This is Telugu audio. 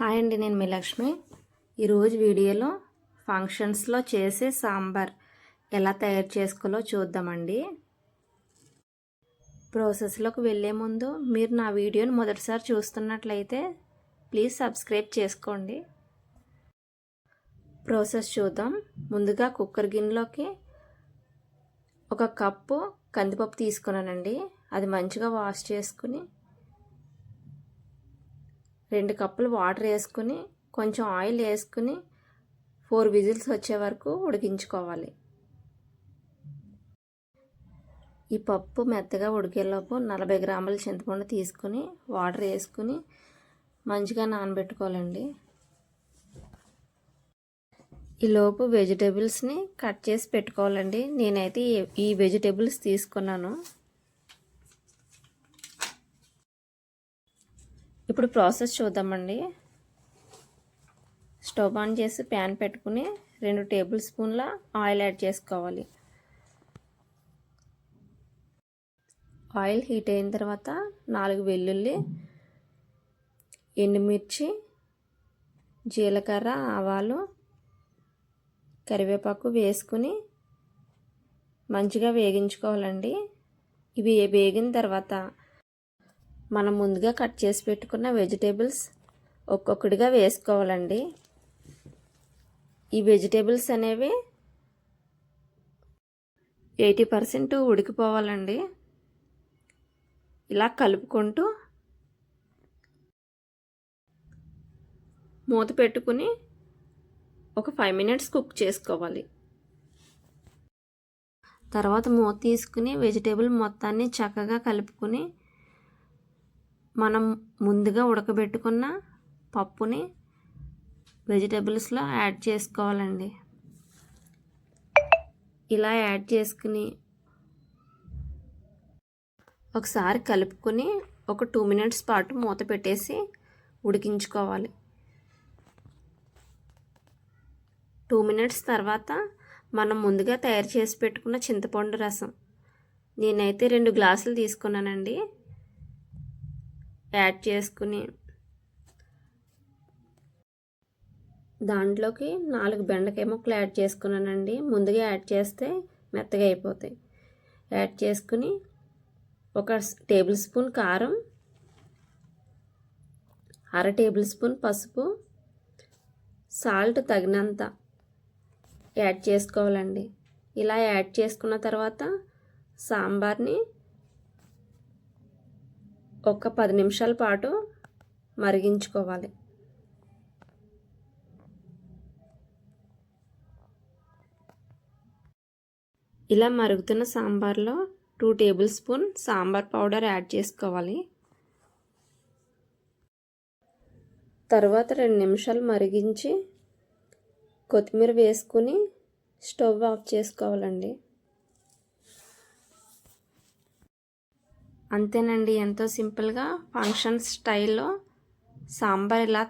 హాయ్ అండి నేను మీ లక్ష్మి. ఈరోజు వీడియోలో ఫంక్షన్స్లో చేసే సాంబార్ ఎలా తయారు చేసుకోలో చూద్దామండి. ప్రాసెస్లోకి వెళ్ళే ముందు మీరు నా వీడియోని మొదటిసారి చూస్తున్నట్లయితే ప్లీజ్ సబ్స్క్రైబ్ చేసుకోండి. ప్రాసెస్ చూద్దాం. ముందుగా కుక్కర్ గిన్నెలోకి ఒక కప్పు కందిపప్పు తీసుకున్నానండి. అది మంచిగా వాష్ చేసుకుని రెండు కప్పులు వాటర్ వేసుకుని కొంచెం ఆయిల్ వేసుకుని ఫోర్ విజిల్స్ వచ్చే వరకు ఉడికించుకోవాలి. ఈ పప్పు మెత్తగా ఉడికేలోపు నలభై గ్రాముల చింతపండు తీసుకుని వాటర్ వేసుకుని మంచిగా నానబెట్టుకోవాలండి. ఈలోపు వెజిటేబుల్స్ని కట్ చేసి పెట్టుకోవాలండి. నేనైతే ఈ వెజిటేబుల్స్ తీసుకున్నాను. ఇప్పుడు ప్రాసెస్ చూద్దామండి. స్టవ్ ఆన్ చేసి ప్యాన్ పెట్టుకుని రెండు టేబుల్ స్పూన్ల ఆయిల్ యాడ్ చేసుకోవాలి. ఆయిల్ హీట్ అయిన తర్వాత నాలుగు వెల్లుల్లి ఎండుమిర్చి జీలకర్ర ఆవాలు కరివేపాకు వేసుకుని మంచిగా వేగించుకోవాలండి. ఇవి వేగిన తర్వాత మనం ముందుగా కట్ చేసి పెట్టుకున్న వెజిటేబుల్స్ ఒక్కొక్కటిగా వేసుకోవాలండి. ఈ వెజిటేబుల్స్ అనేవి ఎయిటీ పర్సెంట్ ఉడికిపోవాలండి. ఇలా కలుపుకుంటూ మూత పెట్టుకుని ఒక ఫైవ్ మినిట్స్ కుక్ చేసుకోవాలి. తర్వాత మూత తీసుకుని వెజిటేబుల్ మొత్తాన్ని చక్కగా కలుపుకుని మనం ముందుగా ఉడకబెట్టుకున్న పప్పుని వెజిటేబుల్స్లో యాడ్ చేసుకోవాలండి. ఇలా యాడ్ చేసుకుని ఒకసారి కలుపుకొని ఒక టూ మినిట్స్ పాటు మూత పెట్టేసి ఉడికించుకోవాలి. టూ మినిట్స్ తర్వాత మనం ముందుగా తయారు చేసి పెట్టుకున్న చింతపండు రసం. నేనైతే రెండు గ్లాసులు తీసుకున్నానండి. యాడ్ చేసుకుని దాంట్లోకి నాలుగు బెండకాయ ముక్కలు యాడ్ చేసుకున్నానండి. ముందుగా యాడ్ చేస్తే మెత్తగా అయిపోతాయి. యాడ్ చేసుకుని ఒక టేబుల్ స్పూన్ కారం అర టేబుల్ స్పూన్ పసుపు సాల్ట్ తగినంత యాడ్ చేసుకోవాలండి. ఇలా యాడ్ చేసుకున్న తర్వాత సాంబార్ని ఒక పది నిమిషాల పాటు మరిగించుకోవాలి. ఇలా మరుగుతున్న సాంబార్లో two tablespoon sambar powder add చేసుకోవాలి. తర్వాత రెండు నిమిషాలు మరిగించి కొత్తిమీర వేసుకుని స్టవ్ ఆఫ్ చేసుకోవాలండి. అంతేనండి. ఎంతో సింపుల్గా ఫంక్షన్ స్టైల్లో సాంబార్ ఇలా